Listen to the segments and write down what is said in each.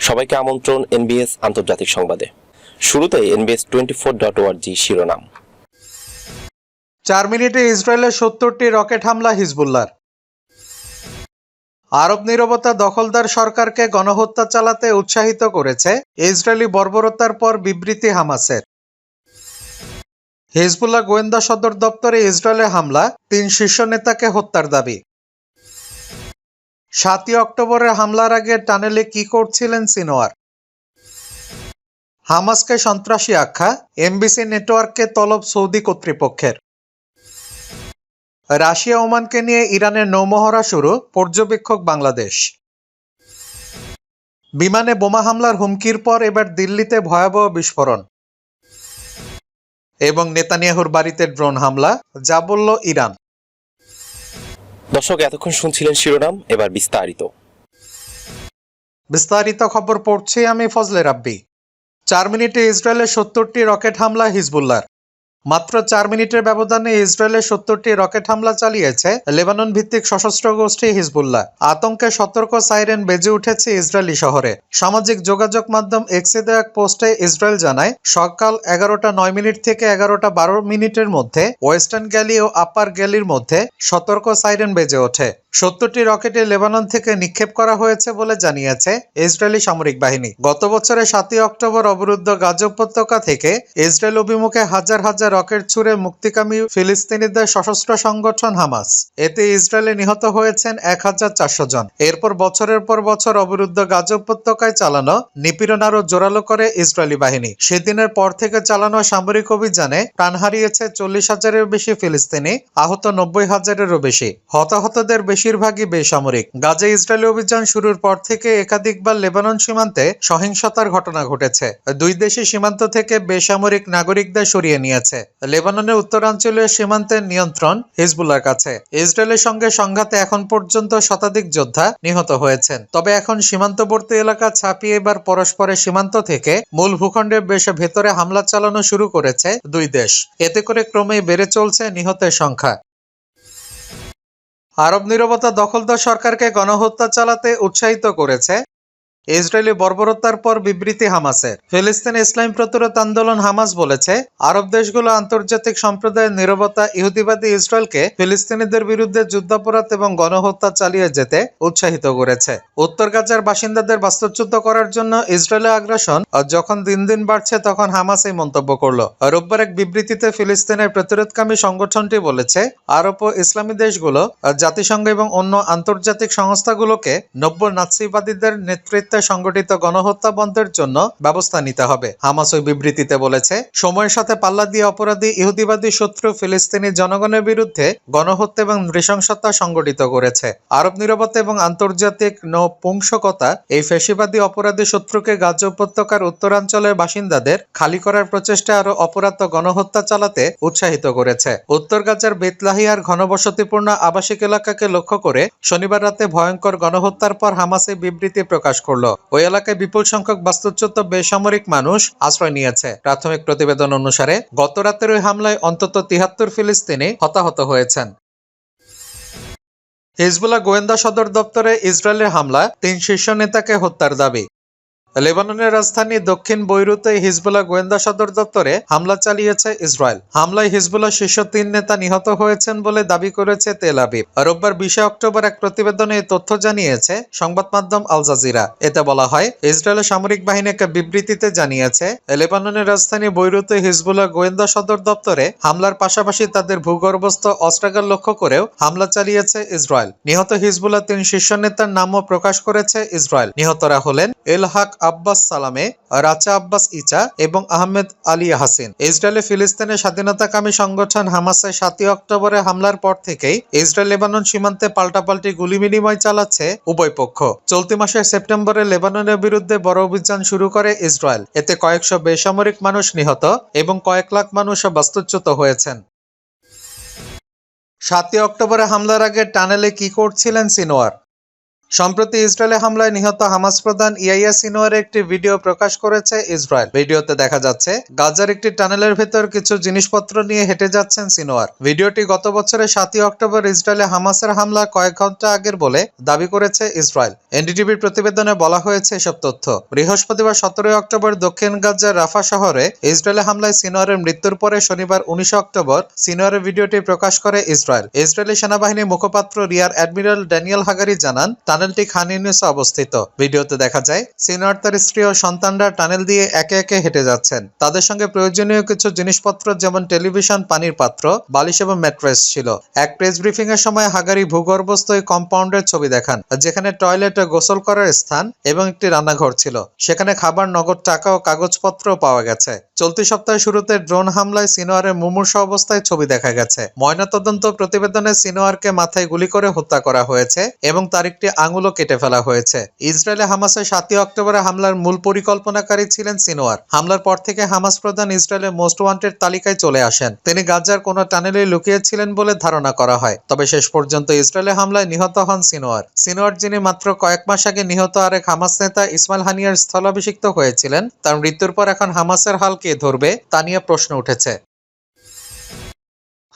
সবাইকে আমন্ত্রণ এনবিএস আন্তর্জাতিক সংবাদে। শুরুতে NBS twenty four dot org শিরোনাম। চার মিনিটে ইসরায়েলের সত্তরটি রকেট হামলা হিজবুল্লার আরব নীরবতা দখলদার সরকারকে গণহত্যা চালাতে উৎসাহিত করেছে ইসরায়েলি বর্বরতার পর বিবৃতি হামাসের। হিজবুল্লাহ গোয়েন্দা সদর দপ্তরে ইসরায়েলের হামলা, তিন শীর্ষ নেতাকে হত্যার দাবি। সাতই অক্টোবরের হামলার আগে টানেলে কি করছিলেন সিনোয়ার? হামাসকে সন্ত্রাসী আখ্যা, এমবিসি নেটওয়ার্ককে তলব সৌদি কর্তৃপক্ষের। রাশিয়া ওমানকে নিয়ে ইরানের নৌমহড়া শুরু, পর্যবেক্ষক বাংলাদেশ। বিমানে বোমা হামলার হুমকির পর এবার দিল্লিতে ভয়াবহ বিস্ফোরণ। এবং নেতানিয়াহুর বাড়িতে ড্রোন হামলা, যা বলল ইরান। দর্শক, এতক্ষণ শুনছিলেন শিরোনাম, এবার বিস্তারিত। বিস্তারিত খবর পড়ছি আমি ফজলে রাব্বি। চার মিনিটে ইসরায়েলের সত্তরটি রকেট হামলা হিজবুল্লার মাত্র চার মিনিটের ব্যবধানে ইসরায়েলের সত্তরটি রকেট হামলা চালিয়েছে লেবানন ভিত্তিক সশস্ত্র গোষ্ঠী হিজবুল্লাহ। আতঙ্কে সতর্ক সাইরেন বেজে উঠেছে ইসরায়েলি শহরে। সামাজিক যোগাযোগ মাধ্যম এক্সে এক পোস্টে ইসরায়েল জানায়, সকাল এগারোটা নয় মিনিট থেকে এগারোটা বারো মিনিটের মধ্যে ওয়েস্টার্ন গ্যালি ও আপার গ্যালির মধ্যে সতর্ক সাইরেন বেজে ওঠে। সত্তরটি রকেটে লেবানন থেকে নিক্ষেপ করা হয়েছে বলে জানিয়েছে ইসরায়েলি সামরিক বাহিনী। গত বছরের সাতই অক্টোবর অবরুদ্ধ গাজা উপত্যকা থেকে ইসরায়েল অভিমুখে হাজার হাজার রকেট ছুড়ে মুক্তিকামী ফিলিস্তিনিদের সশস্ত্র সংগঠন হামাস। এতে ইসরায়েলে নিহত হয়েছেন এক হাজার চারশো জন। এরপর বছরের পর বছর অবরুদ্ধ গাজা উপত্যকায় চালানো নিপীড়ন আরও জোরালো করে ইসরায়েলি বাহিনী। সেদিনের পর থেকে চালানো সামরিক অভিযানে প্রাণ হারিয়েছে চল্লিশ হাজারের বেশি ফিলিস্তিনি, আহত নব্বই হাজারেরও বেশি। হতাহতদের বেশিরভাগই বেসামরিক। গাজা ইসরায়েলি অভিযান শুরুর পর থেকে একাধিকবার লেবানন সীমান্তে সহিংসতার ঘটনা ঘটেছে। দুই দেশই সীমান্ত থেকে বেসামরিক নাগরিকদের সরিয়ে নিয়েছে। লেবাননের উত্তরাঞ্চলীয় সীমান্তের নিয়ন্ত্রণ হিজবুল্লার কাছে। ইসরায়েলের সঙ্গে সংঘাতে এখন পর্যন্ত শতাধিক যোদ্ধা নিহত হয়েছেন। তবে এখন সীমান্তবর্তী এলাকা ছাপিয়ে এবার পরস্পরের সীমান্ত থেকে মূল ভূখণ্ডের বেশ ভেতরে হামলা চালানো শুরু করেছে দুই দেশ। এতে করে ক্রমেই বেড়ে চলছে নিহতের সংখ্যা। আরব নিরবতা দখলদার সরকারকে গণহত্যা চালাতে উৎসাহিত করেছে ইসরায়েলি বর্বরতার পর বিবৃতি হামাসের। ফিলিস্তিন ইসলাম প্রতিরোধ আন্দোলন হামাস বলেছে, আরব দেশগুলো আন্তর্জাতিক সম্প্রদায়ের নীরবতা, ইহুদিবাদী ইসরায়েলকে ফিলিস্তিনিদের বিরুদ্ধে যুদ্ধাপরাধ এবং গণহত্যা চালিয়ে যেতে উৎসাহিত করেছে। উত্তর গাজার বাসিন্দাদের বাস্তুচ্যুত করার জন্য ইসরায়েলের আগ্রাসন যখন দিন দিন বাড়ছে তখন হামাস এই মন্তব্য করল। রোববার এক বিবৃতিতে ফিলিস্তিনের প্রতিরোধকামী সংগঠনটি বলেছে, আরব ও ইসলামী দেশগুলো জাতিসংঘ এবং অন্য আন্তর্জাতিক সংস্থাগুলোকে নব্য নাৎসিবাদীদের নেতৃত্বে সংগঠিত গণহত্যা বন্ধের জন্য ব্যবস্থা নিতে হবে। হামাস ওই বিবৃতিতে বলেছে, সময়ের সাথে পাল্লা দিয়ে অপরাধী ইহুদিবাদী শত্রু ফিলিস্তিনি জনগণের বিরুদ্ধে গণহত্যা এবং নৃশংসতা সংগঠিত করেছে। আরব নিরাপত্তা এবং আন্তর্জাতিক নপুংসকতা এই ফেসিবাদী অপরাধী শত্রুকে গাজা উপত্যকার উত্তরাঞ্চলের বাসিন্দাদের খালি করার প্রচেষ্টা আরও অপরাধ গণহত্যা চালাতে উৎসাহিত করেছে। উত্তর গাজার বেতলাহিয়ার ঘনবসতিপূর্ণ আবাসিক এলাকাকে লক্ষ্য করে শনিবার রাতে ভয়ঙ্কর গণহত্যার পর হামাসে বিবৃতি প্রকাশ করল। ওই এলাকায় বিপুল সংখ্যক বাস্তুচ্যুত বেসামরিক মানুষ আশ্রয় নিয়েছে। প্রাথমিক প্রতিবেদন অনুসারে, গত রাতের ওই হামলায় অন্তত তিহাত্তর ফিলিস্তিনি হতাহত হয়েছেন। হিজবুল্লাহ গোয়েন্দা সদর দপ্তরে ইসরায়েলের হামলা তিন শীর্ষ নেতাকে হত্যার দাবি। লেবাননের রাজধানী দক্ষিণ বৈরুতে হিজবুল্লাহ গোয়েন্দা সদর দপ্তরে হামলা চালিয়েছে ইসরায়েল। হামলায় হিজবুল্লাহ শীর্ষ তিন নেতা নিহত হয়েছেন বলে দাবি করেছে তেল আবিব। রোববার বিশে অক্টোবর এক প্রতিবেদনে এই তথ্য জানিয়েছে সংবাদ মাধ্যম আল জাজিরা। এতে বলা হয় ইসরায়েলের সামরিক বাহিনী এক বিবৃতিতে জানিয়েছে, লেবাননের রাজধানী বৈরুতে হিজবুল্লাহ গোয়েন্দা সদর দপ্তরে হামলার পাশাপাশি তাদের ভূগর্ভস্থ অস্ত্রাগার লক্ষ্য করেও হামলা চালিয়েছে ইসরায়েল। নিহত হিজবুল্লাহ তিন শীর্ষ নেতার নামও প্রকাশ করেছে ইসরায়েল। নিহতরা হলেন এল হক আব্বাস সালামে রাচা আব্বাস ইচা এবং আহমেদ আলী হাসিন। ইসরায়েলে ফিলিস্তিনের স্বাধীনতাকামী সংগঠন হামাসের সাতই অক্টোবরে হামলার পর থেকেই ইসরায়েল লেবানন সীমান্তে পাল্টাপাল্টি গুলি বিনিময় চালাচ্ছে উভয় পক্ষ। চলতি মাসের সেপ্টেম্বরে লেবাননের বিরুদ্ধে বড় অভিযান শুরু করে ইসরায়েল। এতে কয়েকশো বেসামরিক মানুষ নিহত এবং কয়েক লাখ মানুষ বাস্তুচ্যুত হয়েছেন। সাতই অক্টোবরে হামলার আগে টানেলে কি করছিলেন সিনোয়ার? সম্প্রতি ইসরায়েলে হামলায় নিহত হামাস প্রধান ইয়াইয়া সিনোয়ারের একটি ভিডিও প্রকাশ করেছে ইসরায়েল। ভিডিওতে দেখা যাচ্ছে, গাজার একটি টানেলের ভেতর কিছু জিনিসপত্র নিয়ে হেঁটে যাচ্ছেন সিনোয়ার। ভিডিওটি গত বছরের সাতই অক্টোবর ইসরায়েলে হামাসের হামলা কয়েক ঘণ্টা আগের বলে দাবি করেছে ইসরায়েল। এনডিটিভির প্রতিবেদনে বলা হয়েছে এসব তথ্য। বৃহস্পতিবার সতেরোই অক্টোবর দক্ষিণ গাজার রাফা শহরে ইসরায়েলে হামলায় সিনোয়ারের মৃত্যুর পরে শনিবার উনিশে অক্টোবর সিনোয়ারের ভিডিওটি প্রকাশ করে ইসরায়েল। ইসরায়েলি সেনাবাহিনীর মুখপাত্র রিয়ার অ্যাডমিরাল ড্যানিয়েল হাগারি জানান টানেলটি খান ইউনিসে অবস্থিত। ভিডিওতে দেখা যায়, সিনোয়ার তার স্ত্রী ও সন্তানরা টানেল দিয়ে একে একে হেঁটে যাচ্ছেন। তাদের সঙ্গে প্রয়োজনীয় কিছু জিনিসপত্র যেমন টেলিভিশন, পানির পাত্র, বালিশ এবং ম্যাট্রেস ছিল। এক প্রেস ব্রিফিং এর সময় হাগারি ভূগর্ভস্থ এই কম্পাউন্ডের ছবি দেখান, যেখানে টয়লেট গোসল করার স্থান এবং একটি রান্নাঘর ছিল। সেখানে খাবার, নগদ টাকা ও কাগজপত্র পাওয়া গেছে। চলতি সপ্তাহের শুরুতে ড্রোন হামলায় সিনোয়ারের মুমূর্ষ অবস্থায় ছবি দেখা গেছে। ময়নাতদন্ত প্রতিবেদনে সিনোয়ারকে মাথায় গুলি করে হত্যা করা হয়েছে এবং তার একটি আঙুলও কেটে ফেলা হয়েছে। ইসরায়েলে হামাসের সাতই অক্টোবরে হামলার মূল পরিকল্পনাকারী ছিলেন সিনোয়ার। হামলার পর থেকে হামাস প্রধান ইসরায়েলের মোস্ট ওয়ান্টেড তালিকায় চলে আসেন। তিনি গাজার কোনো টানেলে লুকিয়েছিলেন বলে ধারণা করা হয়। তবে শেষ পর্যন্ত ইসরায়েলে হামলায় নিহত হন সিনোয়ার। সিনোয়ার, যিনি মাত্র কয়েক মাস আগে নিহত আরেক হামাস নেতা ইসমাইল হানিয়ার স্থলাভিষিক্ত হয়েছিলেন, তার মৃত্যুর পর এখন হামাসের হাল কে ধরবে, তা নিয়ে প্রশ্ন উঠেছে।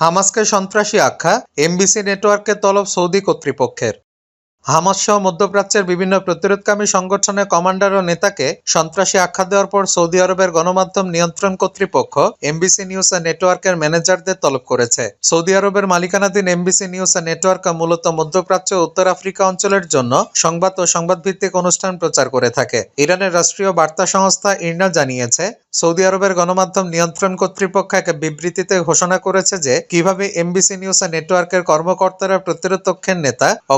হামাসকে সন্ত্রাসী আখ্যা, এমবিসি নেটওয়ার্কের তলব সৌদি কর্তৃপক্ষের। হামাস সহ মধ্যপ্রাচ্যের বিভিন্ন প্রতিরোধকামী সংগঠনের কমান্ডার ও নেতাকে সন্ত্রাসী আখ্যা দেওয়ার পর সৌদি আরবের গণমাধ্যম নিয়ন্ত্রণ কর্তৃপক্ষ এমবিসি নিউজ নেটওয়ার্কের ম্যানেজারদের তলব করেছে। সৌদি আরবের মালিকানাধীন এমবিসি নিউজ নেটওয়ার্ক মূলত মধ্যপ্রাচ্য উত্তর আফ্রিকা অঞ্চলের জন্য সংবাদ ও সংবাদ ভিত্তিক অনুষ্ঠান প্রচার করে থাকে। ইরানের রাষ্ট্রীয় বার্তা সংস্থা ইরনা জানিয়েছে, সৌদি আরবের গণমাধ্যম নিয়ন্ত্রণ কর্তৃপক্ষ এক বিবৃতিতে ঘোষণা করেছে যে, কীভাবে এমবিসি নিউজ নেটওয়ার্কের কর্মকর্তারা প্রতিরোধপক্ষের নেতা ও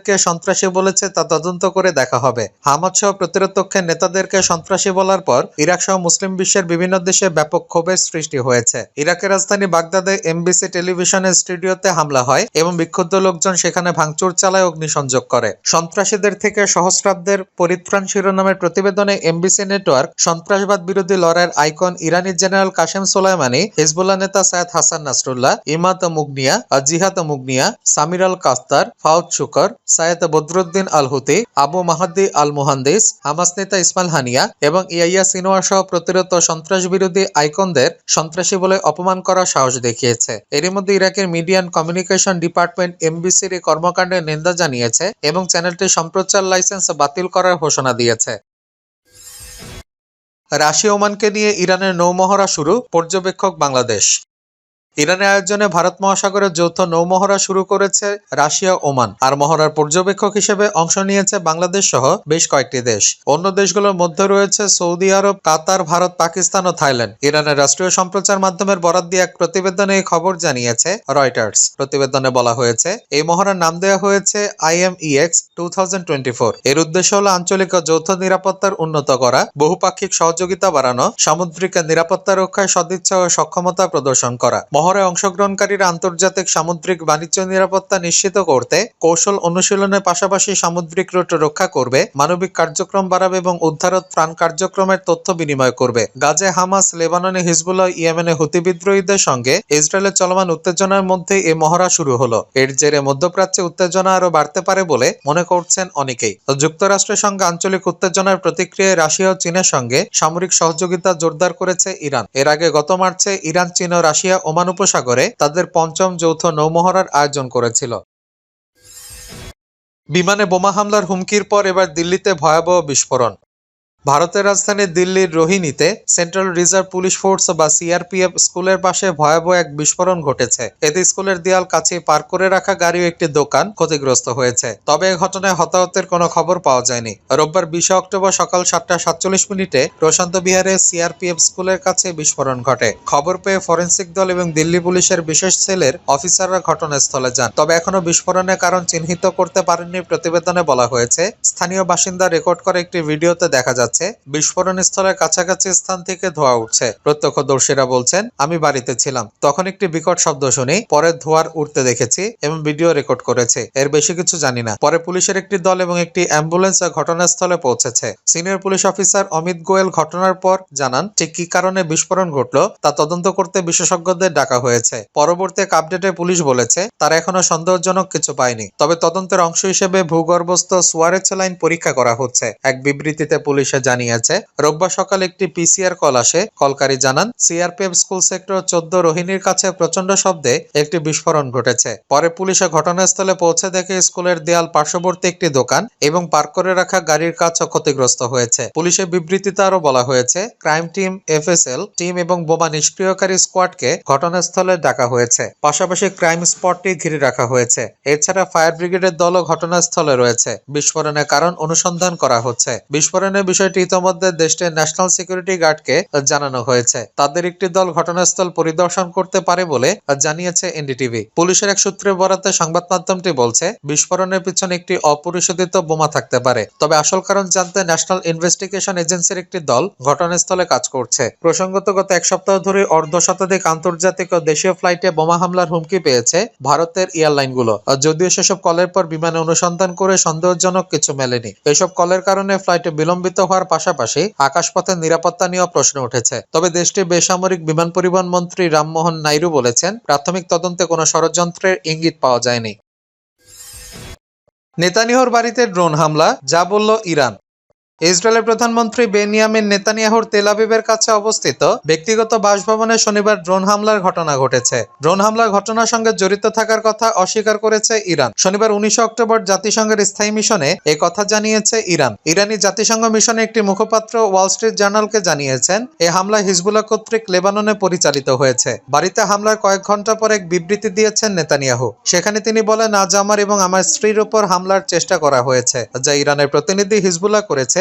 কমান্ডারদেরকে সন্ত্রাসী বলেছে তা তদন্ত করে দেখা হবে। হামাদ সহ প্রতিরোধপক্ষের নেতাদেরকে সন্ত্রাসী বলার পর ইরাক সহ মুসলিম বিশ্বের বিভিন্ন দেশে ব্যাপক ক্ষোভের সৃষ্টি হয়েছে। ইরাকের রাজধানী বাগদাদে এমবিসি টেলিভিশনের স্টুডিওতে হামলা হয় এবং বিক্ষুব্ধ লোকজন সেখানে ভাঙচুর চালায় অগ্নিসংযোগ করে। সন্ত্রাসীদের থেকে সহস্রাব্দের পরিত্রাণ শিরোনামের প্রতিবেদনে এমবিসি নেটওয়ার্ক সন্ত্রাসবাদ বিরোধী লড়াইয়ের আইকন ইরানি জেনারেল কাশেম সোলাইমানি, হিজবুল্লাহ নেতা সায়েদ হাসান নাসরুল্লাহ ইমাত মুগনিয়া জিহাদ মুগনিয়া, Samir al Kastar, Fouad Shukr Sayed Badruddin al Houthi Abu Mahdi al Muhandis Hamas নেতা ইসমাইল হানিয়া এবং ইয়াইয়া সিনোয়ার সহ প্রতিরোধ ও সন্ত্রাস বিরোধী আইকনদের সন্ত্রাসী বলে অপমান করার সাহস দেখিয়েছে। এরই মধ্যে ইরাকের মিডিয়া অ্যান্ড কমিউনিকেশন ডিপার্টমেন্ট এমবিসির এই কর্মকাণ্ডের নিন্দা জানিয়েছে এবং চ্যানেলটির সম্প্রচার লাইসেন্স বাতিল করার ঘোষণা দিয়েছে। রাশিয়া ওমানকে নিয়ে ইরানের নৌমহড়া শুরু, পর্যবেক্ষক বাংলাদেশ। ইরানের আয়োজনে ভারত মহাসাগরের যৌথ নৌমহড়া শুরু করেছে রাশিয়া, ওমান। আর মহড়ার পর্যবেক্ষক হিসেবে অংশ নিয়েছে বাংলাদেশ সহ বেশ কয়েকটি দেশ। অন্য দেশগুলোর মধ্যে রয়েছে Saudi Arab, Qatar, Bharat, Pakistan ও থাইল্যান্ড। ইরানের রাষ্ট্রীয় সম্প্রচার মাধ্যমের বরাদ দিয়ে এক প্রতিবেদনে এই খবর জানিয়েছে রয়টার্স। প্রতিবেদনে বলা হয়েছে, এই মহড়ার নাম দেওয়া হয়েছে আইএমইএক্স টু এর উদ্দেশ্য হলো আঞ্চলিক ও যৌথ নিরাপত্তার উন্নত করা, বহুপাক্ষিক সহযোগিতা বাড়ানো, সামুদ্রিক নিরাপত্তা রক্ষায় সদিচ্ছা ও সক্ষমতা প্রদর্শন করা। মহড়ায় অংশগ্রহণকারীরা আন্তর্জাতিক সামুদ্রিক বাণিজ্য নিরাপত্তা নিশ্চিত করতে কৌশল অনুশীলনের পাশাপাশি সামুদ্রিক রুট রক্ষা করবে, মানবিক কার্যক্রম বাড়াবে এবং উদ্ধার ও ত্রাণ কার্যক্রমের তথ্য বিনিময় করবে। গাজে, হামাস, লেবাননে হিজবুল্লাহ, ইয়েমেনে হুতি বিদ্রোহীদের সঙ্গে ইসরায়েলের চলমান উত্তেজনার মধ্যে এই মহড়া শুরু হলো। এর জেরে মধ্যপ্রাচ্যে উত্তেজনা আরও বাড়তে পারে বলে মনে করছেন অনেকেই। যুক্তরাষ্ট্রের সঙ্গে আঞ্চলিক উত্তেজনার প্রতিক্রিয়ায় রাশিয়া ও চীনের সঙ্গে সামরিক সহযোগিতা জোরদার করেছে ইরান। এর আগে গত মার্চে ইরান, চীন ও রাশিয়া ওমান উপসাগরে তাদের পঞ্চম যৌথ নৌমহড়ার আয়োজন করেছিল। বিমানে বোমা হামলার হুমকির পর এবার দিল্লিতে ভয়াবহ বিস্ফোরণ। ভারতের রাজধানী দিল্লির রোহিণীতে সেন্ট্রাল রিজার্ভ পুলিশ ফোর্স বা সিআরপিএফ স্কুলের পাশে ভয়াবহ এক বিস্ফোরণ ঘটেছে। এতে স্কুলের দেয়াল কাছে পার করে রাখা গাড়ি একটি দোকান ক্ষতিগ্রস্ত হয়েছে। তবে এ ঘটনায় হতাহতের কোনো খবর পাওয়া যায়নি। রোববার বিশে অক্টোবর সকাল সাতটা সাতচল্লিশ মিনিটে প্রশান্ত বিহারে সিআরপিএফ স্কুলের কাছে বিস্ফোরণ ঘটে। খবর পেয়ে ফরেন্সিক দল এবং দিল্লি পুলিশের বিশেষ সেলের অফিসাররা ঘটনাস্থলে যান। তবে এখনও বিস্ফোরণের কারণ চিহ্নিত করতে পারেননি প্রতিবেদনে বলা হয়েছে। স্থানীয় বাসিন্দা রেকর্ড করে একটি ভিডিওতে দেখা যাচ্ছে। যাচ্ছে, বিস্ফোরণ স্থলের কাছাকাছি স্থান থেকে ধোঁয়া উঠছে। প্রত্যক্ষদর্শীরা বলছেন, আমি বাড়িতে ছিলাম। তখন একটি বিকট শব্দ শুনি, পরে ধোঁয়ার উঠতে দেখেছি এবং ভিডিও রেকর্ড করেছে। এর বেশি কিছু জানি না। পরে পুলিশের একটি দল এবং একটি অ্যাম্বুলেন্স ঘটনাস্থলে পৌঁছেছে। Senior police officer Amit Goel ঘটনার পর জানান, ঠিক কি কারণে বিস্ফোরণ ঘটলো, তা তদন্ত করতে বিশেষজ্ঞদের ডাকা হয়েছে। পরবর্তী এক আপডেটে পুলিশ বলেছে, তারা এখনও সন্দেহজনক কিছু পায়নি। তবে তদন্তের অংশ হিসেবে ভূগর্ভস্থ সুয়ারেজ লাইন পরীক্ষা করা হচ্ছে। এক বিবৃতিতে পুলিশে জানিয়েছে। রোববার সকালে একটি পিসিআর কল আসে। কলকারী জানান সিআরপিএফ স্কুল সেক্টর চোদ্দ রোহিণীর কাছে প্রচণ্ড শব্দে একটি বিস্ফোরণ ঘটেছে। পরে পুলিশে ঘটনাস্থলে পৌঁছে দেখে স্কুলের দেয়াল পার্শ্ববর্তী একটি দোকান এবং পার্ক করে রাখা গাড়ির কাছও ক্ষতিগ্রস্ত হয়েছে। পুলিশের বিবৃতিতে আরও বলা হয়েছে, ক্রাইম টিম এফএসএল টিম এবং বোমা নিষ্ক্রিয়কারী স্কোয়াডকে ঘটনাস্থলে ডাকা হয়েছে। পাশাপাশি ক্রাইম স্পটটি ঘিরে রাখা হয়েছে। এছাড়া ফায়ার ব্রিগেডের দলও ঘটনাস্থলে রয়েছে। বিস্ফোরণের কারণ অনুসন্ধান করা হচ্ছে। বিস্ফোরণের বিষয়টি ইতোমধ্যে দেশটির ন্যাশনাল সিকিউরিটি গার্ডকে জানানো হয়েছে। তাদের একটি দল ঘটনাস্থল পরিদর্শন করতে পারে বলে জানিয়েছে এনডিটিভি। পুলিশের এক সূত্রে বরাতে সংবাদ মাধ্যমটি বলছে, বিস্ফোরণের পিছনে একটি অপরিশোধিত বোমা থাকতে পারে। তবে আসল কারণ জানতে ন্যাশনাল ইনভেস্টিগেশন এজেন্সির একটি দল ঘটনাস্থলে কাজ করছে। প্রসঙ্গত গত এক সপ্তাহ ধরে অর্ধ শতাধিক আন্তর্জাতিক ও দেশীয় ফ্লাইটে বোমা হামলার হুমকি পেয়েছে ভারতের এয়ারলাইনগুলো। যদিও সেসব কলের পর বিমানে অনুসন্ধান করে সন্দেহজনক কিছু মেলেনি। এসব কলের কারণে ফ্লাইটে বিলম্বিত হওয়ার পাশাপাশি আকাশপথের নিরাপত্তা নিয়েও প্রশ্ন উঠেছে। তবে দেশটির বেসামরিক বিমান পরিবহন মন্ত্রী রামমোহন নাইডু বলেছেন, প্রাথমিক তদন্তে কোনো ষড়যন্ত্রের ইঙ্গিত পাওয়া যায়নি। নেতানিহর বাড়িতে ড্রোন হামলা, যা বলল ইরান। ইসরায়েলের প্রধানমন্ত্রী বেনিয়ামিন নেতানিয়াহুর তেলাবিবের কাছে অবস্থিত ব্যক্তিগত বাসভবনে শনিবার ড্রোন হামলার ঘটনা ঘটেছে। ড্রোন হামলার ঘটনার সঙ্গে জড়িত থাকার কথা অস্বীকার করেছে ইরান। শনিবার উনিশে অক্টোবর জাতিসংঘের স্থায়ী মিশনে এ কথা জানিয়েছে ইরান। ইরানি জাতিসংঘ মিশনে একটি মুখপাত্র ওয়াল স্ট্রিট জার্নালকে জানিয়েছেন, এ হামলা হিজবুল্লাহ কর্তৃক লেবাননে পরিচালিত হয়েছে। বাড়িতে হামলার কয়েক ঘণ্টা পর এক বিবৃতি দিয়েছেন নেতানিয়াহু। সেখানে তিনি বলেন, আজ আমার এবং আমার স্ত্রীর উপর হামলার চেষ্টা করা হয়েছে, যা ইরানের প্রতিনিধি হিজবুল্লাহ করেছে